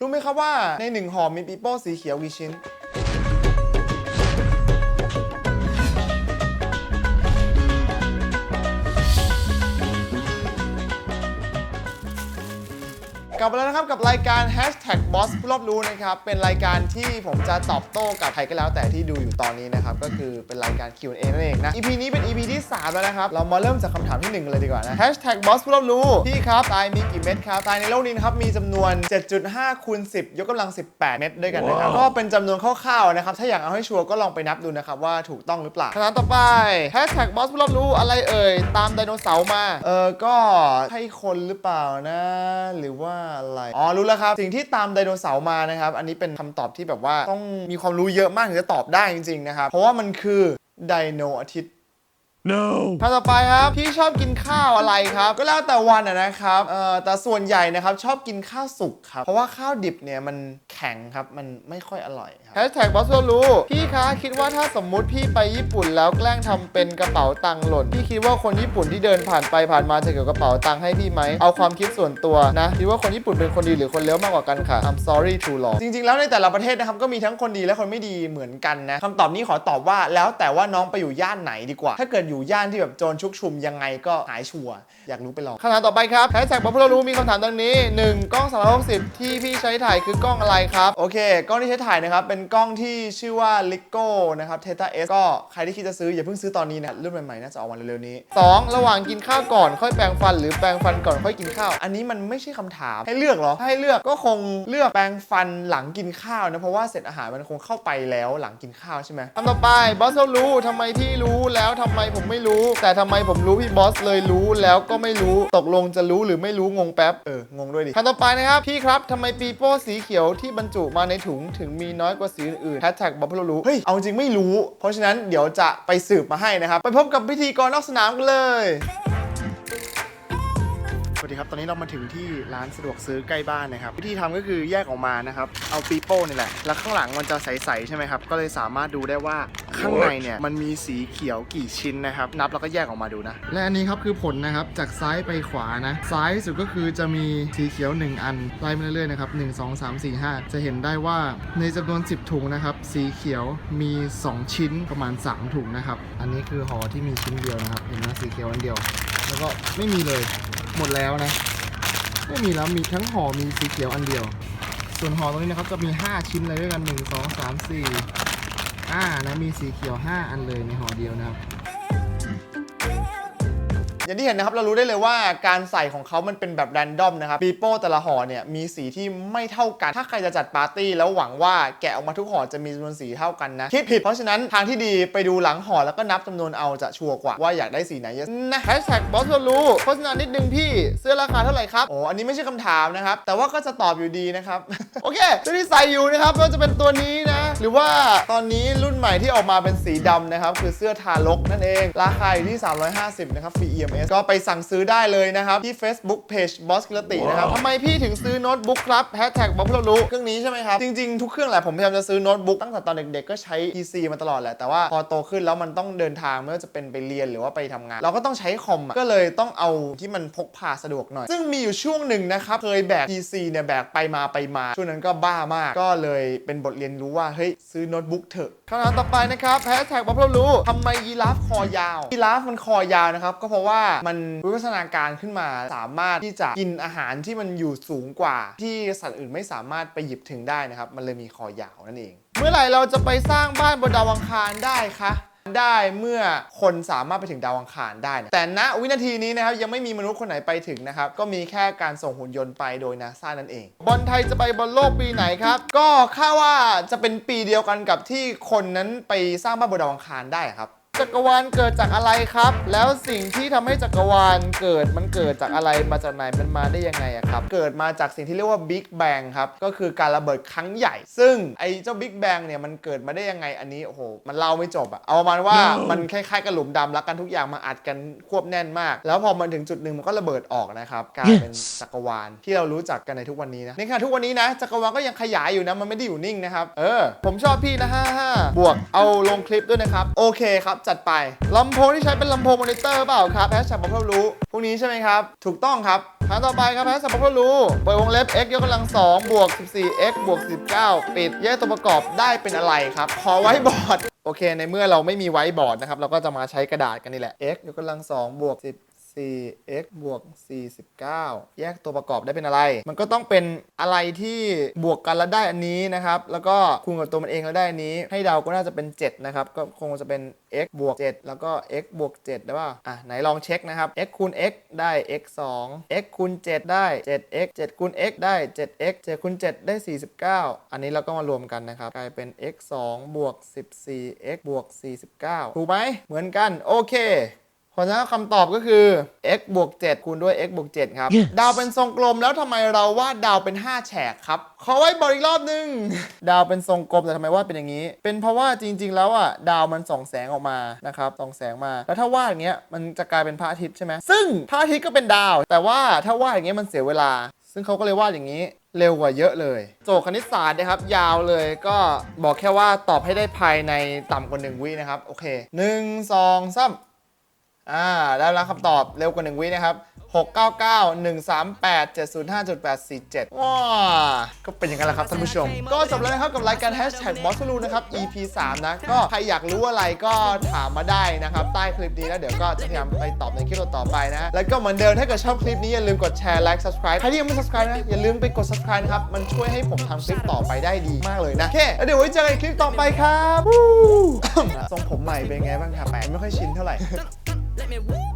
รู้ไหมครับว่าในหนึ่งห่อมีปีโป้สีเขียวกี่ชิ้น กลับมาแล้วนะครับกับรายการ Hashtag Boss ผู้รอบรู้นะครับ เป็นรายการที่ผมจะตอบโต้กับใครก็แล้วแต่ที่ดูอยู่ตอนนี้นะครับ ก็คือเป็นรายการ Q&A นั่นเองนะ EP นี้เป็น EP ที่ 3 แล้วนะครับ เรามาเริ่มจากคำถามที่1กันเลยดีกว่านะ Hashtag Boss ผู้รอบรู้พี่ครับตายมีกี่เม็ดครับตายในโลกนี้นะครับมีจำนวน 7.5คูณ10 ยกกำลัง 18 เม็ดด้วยกันนะครับ ก็เป็นจำนวนคร่าวๆนะครับ ถ้าอยากเอาให้ชัวร์ก็ลองไปนับดูนะครับว่าถูกต้องหรือเปล่าคำถามต่อไป Hashtag Boss ผู้รอบรู้อะไรเอ่ยตามไดโนเสาร์มา เออก็ใช่คนหรือเปล่านะ หรือว่าอะไร อ๋อ รู้แล้วครับ สิ่งที่ตามไดโนเสาร์มานะครับ อันนี้เป็นคำตอบที่แบบว่าต้องมีความรู้เยอะมากถึงจะตอบได้จริงๆนะครับ เพราะว่ามันคือไดโนอาทิตย์ No. คำต่อไปครับพี่ชอบกินข้าวอะไรครับ ก็แล้วแต่วันอะนะครับเอ่อแต่ส่วนใหญ่นะครับชอบกินข้าวสุกครับ เพราะว่าข้าวดิบเนี่ยมันแข็งครับ มันไม่ค่อยอร่อยครับแฮชแท็กบอสรู้พี่คะคิดว่าถ้าสมมุติพี่ไปญี่ปุ่นแล้วแกล้งทำเป็นกระเป๋าตังค์หล่น พี่คิดว่าคนญี่ปุ่นที่เดินผ่านไปผ่านมาจะเกี่ยวกับกระเป๋าตังค์ให้พี่ไหมเอาความคิดส่วนตัวนะคิดว่าคนญี่ปุ่นเป็นคนดีหรือคนเลวมากกว่ากันค่ะ I'm sorry to long จริงๆแล้วในแต่ละประเทศนะครับก็มีทั้งคนดีและคนไม่ดีเหมือนกันนะคำตอบนี้ขอตอบว่าแล้วแต่ว่าน้องไปอยู่ย่านไหนดีกว่า ถ้าเกิดอยู่ย่านที่แบบโจรชุกชุมยังไงก็หายชัวร์อยากรู้ไปลองคำถามต่อไปครับแฮชแท็กบอกพวกเรารู้มีคำถามดังนี้ 1 กล้อง360 ที่พี่ใช้ถ่ายคือกล้องอะไรครับ โอเค กล้องที่ใช้ถ่ายนะครับ เป็นกล้องที่ชื่อว่า l i g o นะครับ Theta S ก็ใครที่คิดจะซื้ออย่าเพิ่งซื้อตอนนี้นะรุ่นใหม่ๆน่าจะออกมาเร็วๆนี้ 2 ระหว่างกินข้าวก่อนค่อยแปรงฟัน หรือแปรงฟันก่อนค่อยกินข้าว อันนี้มันไม่ใช่คำถามให้เลือกเหรอถ้าให้เลือกก็คงเลือกแปรงฟันหลังกินข้าวนะเพราะว่าเสร็จอาหารมันคงเข้าไปแล้วหลังกินข้าวใช่ไหมคำต่อไปบอสเรารู้ทำไมพี่รู้แล้วทำไมผมไม่รู้ แต่ทำไมผมรู้พี่บอสเลยรู้แล้วก็ไม่รู้ตกลงจะรู้หรือไม่รู้งงแป๊บเอองงด้วยดิคำต่อไปนะครับพี่ครับทำไมปีโป้สีเขียวที่บรรจุมาในถุงถึงมีน้อยกว่าสีอื่นแฮชแท็กบอสเรารู้เฮ้ยเอาจริงไม่รู้ เพราะฉะนั้นเดี๋ยวจะไปสืบมาให้นะครับ ไปพบกับพิธีกรนอกสนามกันเลย ดีครับ ตอนนี้เรามาถึงที่ร้านสะดวกซื้อใกล้บ้านนะครับ วิธีทำก็คือแยกออกมานะครับ เอาปีโป้นี่แหละ แล้วข้างหลังมันจะใสๆใช่ไหมครับ ก็เลยสามารถดูได้ว่าข้างในเนี่ยมันมีสีเขียวกี่ชิ้นนะครับ นับแล้วก็แยกออกมาดูนะ และอันนี้ครับคือผลนะครับ จากซ้ายไปขวานะ ซ้ายสุดก็คือจะมีสีเขียว 1 อัน ไล่มาเรื่อยๆนะครับ1 2 3 4 5จะเห็นได้ว่าในจำนวน 10 ถุงนะครับ สีเขียวมี 2 ชิ้นประมาณ 3 ถุงนะครับ อันนี้คือห่อที่มีชิ้นเดียวนะครับ เห็นไหมสีเขียวอันเดียว แล้วก็ไม่มีเลยหมดแล้วนะ ไม่มีแล้วมีทั้งห่อมีสีเขียวอันเดียว ส่วนห่อตรงนี้นะครับจะมี 5 ชิ้นเลยด้วยกัน 1 2 3 4อ่านะมีสีเขียว 5 อันเลยในห่อเดียวนะครับ อย่างที่เห็นนะครับเรารู้ได้เลยว่าการใส่ของเขามันเป็นแบบแรนดอมนะครับปีโป้แต่ละห่อเนี่ยมีสีที่ไม่เท่ากัน ถ้าใครจะจัดปาร์ตี้แล้วหวังว่าแกะออกมาทุกห่อจะมีจำนวนสีเท่ากันนะคิดผิดเพราะฉะนั้นทางที่ดีไปดูหลังห่อแล้วก็นับจำนวนเอาจะชัวร์กว่าว่าอยากได้สีไหนเยอะนะแฮชแท็กบอสรู้โฆษณานิดนึงพี่เสื้อราคาเท่าไหร่ครับโอ้อันนี้ไม่ใช่คำถามนะครับแต่ว่าก็จะตอบอยู่ดีนะครับโอเคตัวที่ใส่อยู่นะครับก็จะเป็นตัวนี้นะหรือว่าตอนนี้รุ่นใหม่ที่ออกมาเป็นสีดำนะครับคือเสื้อทารกนั่นเองราคาอยู่ที่ 350นะครับฟรี EMS ก็ไปสั่งซื้อได้เลยนะครับ ที่ Facebook Page Boss กิรตินะครับทำไมพี่ถึงซื้อโน้ตบุ๊กครับแฮชแท็กบอกพวกเรารู้เครื่องนี้ใช่ไหมครับจริงๆทุกเครื่องแหละผมพยายามจะซื้อโน้ตบุ๊กตั้งแต่ตอนเด็กๆก็ใช้ PC มาตลอดแหละแต่ว่าพอโตขึ้นแล้วมันต้องเดินทางไม่ว่าจะเป็นไปเรียนหรือว่าไปทำงาน เราก็ต้องใช้คอมอะก็เลยต้องเอาที่มันพกพาสะดวกหน่อย ซึ่งมีอยู่ช่วงหนึ่งนะครับเคยแบก PC เนี่ยแบกไปมาไปมาช่วงนั้นก็บ้ามาก ก็เลยเป็นบทเรียนรู้ว่าเฮ้ยซื้อโน้ตบุ๊กเถอะคำถามต่อไปนะครับแฮชแท็กบอกพวกเรารู้ทำไมยีราฟคอยาวยีราฟมันคอยาวนะครับก็เพราะว่ามันวิวัฒนาการขึ้นมา สามารถที่จะกินอาหารที่มันอยู่สูงกว่า ที่สัตว์อื่นไม่สามารถไปหยิบถึงได้นะครับ มันเลยมีคอยาวนั่นเอง เมื่อไหร่เราจะไปสร้างบ้านบนดาวอังคารได้คะได้เมื่อคนสามารถไปถึงดาวอังคารได้นะแต่ณวินาทีนี้นะครับยังไม่มีมนุษย์คนไหนไปถึงนะครับ ก็มีแค่การส่งหุ่นยนต์ไปโดยนาซานั่นเอง บอลไทยจะไปบอลโลกปีไหนครับ ก็คาดว่าจะเป็นปีเดียวกันกับที่คนนั้นไปสร้างบ้านบนดาวอังคารได้ครับ จักรวาลเกิดจากอะไรครับ แล้วสิ่งที่ทำให้จักรวาลเกิดมันเกิดจากอะไรมาจากไหนมันมาได้ยังไงอะครับ เกิดมาจากสิ่งที่เรียกว่า Big Bang ครับ ก็คือการระเบิดครั้งใหญ่ ซึ่งไอ้เจ้า Big Bang เนี่ยมันเกิดมาได้ยังไงอันนี้โอ้โหมันเล่าไม่จบอะเอาประมาณว่ามันคล้ายๆกับหลุมดำแล้วกันทุกอย่างมาอัดกันควบแน่นมาก แล้วพอมันถึงจุดหนึ่งมันก็ระเบิดออกนะครับกลายเป็นจักรวาลที่เรารู้จักกันในทุกวันนี้นะในขณะทุกวันนี้นะจักรวาลก็ยังขยายอยู่นะมันไม่ได้อยู่นิ่งนะครับเออผมชอบพี่นะ55บวกเอาลงคลิปด้วยนะครับโอเคครับจัดไปลำโพงที่ใช้เป็นลำโพงมอนิเตอร์เปล่าครับแฮชแท็กบอกเพื่รู้พวกนี้ใช่ไหมครับ ถูกต้องครับครั้งต่อไปครับแฮชแท็กบอกเพื่รู้เปิดวงเล็บ x ยกกำลัง2บวก 14x บวก 19 ปิดแยกตัวประกอบได้เป็นอะไรครับขอไว้บอร์ดโอเค ในเมื่อเราไม่มีไว้บอร์ดนะครับเราก็จะมาใช้กระดาษกันนี่แหละ x ยกกำลัง2บวก10 4x บวก 49 แยกตัวประกอบได้เป็นอะไร มันก็ต้องเป็นอะไรที่บวกกันแล้วได้อันนี้นะครับ แล้วก็คูณกับตัวมันเองแล้วได้อันนี้ ให้เดาก็น่าจะเป็น 7 นะครับ ก็คงจะเป็น x บวก 7 แล้วก็ x บวก 7 ได้ป่ะ อะ ไหนลองเช็คนะครับ x คูณ x ได้ x 2 x คูณ 7 ได้ 7x 7คูณ x ได้ 7x 7คูณ 7 ได้ 49 อันนี้เราก็มารวมกันนะครับ กลายเป็น x 2บวก 14x บวก 49 ถูกไหม เหมือนกัน โอเค เพราะฉะนั้นคำตอบก็คือ x บวก7คูณด้วย x บวก7ครับ ดาวเป็นทรงกลมแล้วทำไมเราวาดดาวเป็น 5 แฉกครับขอไว้บอกอีกรอบนึง ดาวเป็นทรงกลมแต่ทำไมวาดเป็นอย่างนี้ เป็นเพราะว่าจริง ๆ แล้วอะดาวมันส่องแสงออกมานะครับส่องแสงมา แล้วถ้าวาดอย่างเงี้ยมันจะกลายเป็นพระอาทิตย์ใช่ไหมซึ่งพระอาทิตย์ก็เป็นดาว แต่ว่าถ้าวาดอย่างเงี้ยมันเสียเวลา ซึ่งเขาก็เลยวาดอย่างนี้เร็วกว่าเยอะเลย โจทย์คณิตศาสตร์นะครับ ยาวเลยก็บอกแค่ว่าตอบให้ได้ภายในต่ำกว่า1วินะครับ โอเคหนึ่งส องสามอ่าได้แล้วคำตอบเร็วกว่า 1 วินะครับ 699 138 705.847 ว้าก็เป็นอย่างนั้นแหละครับท่านผู้ชม ก็จบแล้วนะครับกับรายการ Hashtag b o s s นะครับ EP 3 นะ ก็ใครอยากรู้อะไรก็ถามมาได้นะครับ ใต้คลิปนี้แล้วเดี๋ยวก็จะพยายามไปตอบในคลิปต่อๆไปนะ แล้วก็เหมือนเดิมถ้าเกิดชอบคลิปนี้อย่าลืมกดแชร์ ไลค์ subscribe ใครที่ยังไม่ subscribe นะอย่าลืมไปกด subscribe นะครับ มันช่วยให้ผมทำคลิปต่อไปได้ดีมากเลยนะโอเคแล้วเดี๋ยวไว้เจอกันในคลิปต่อไปครับวู้ทรงผมใหม่เป็นไงบ้างครับแปลกไม่ค่อยชินเท่าไหร่ Let me woo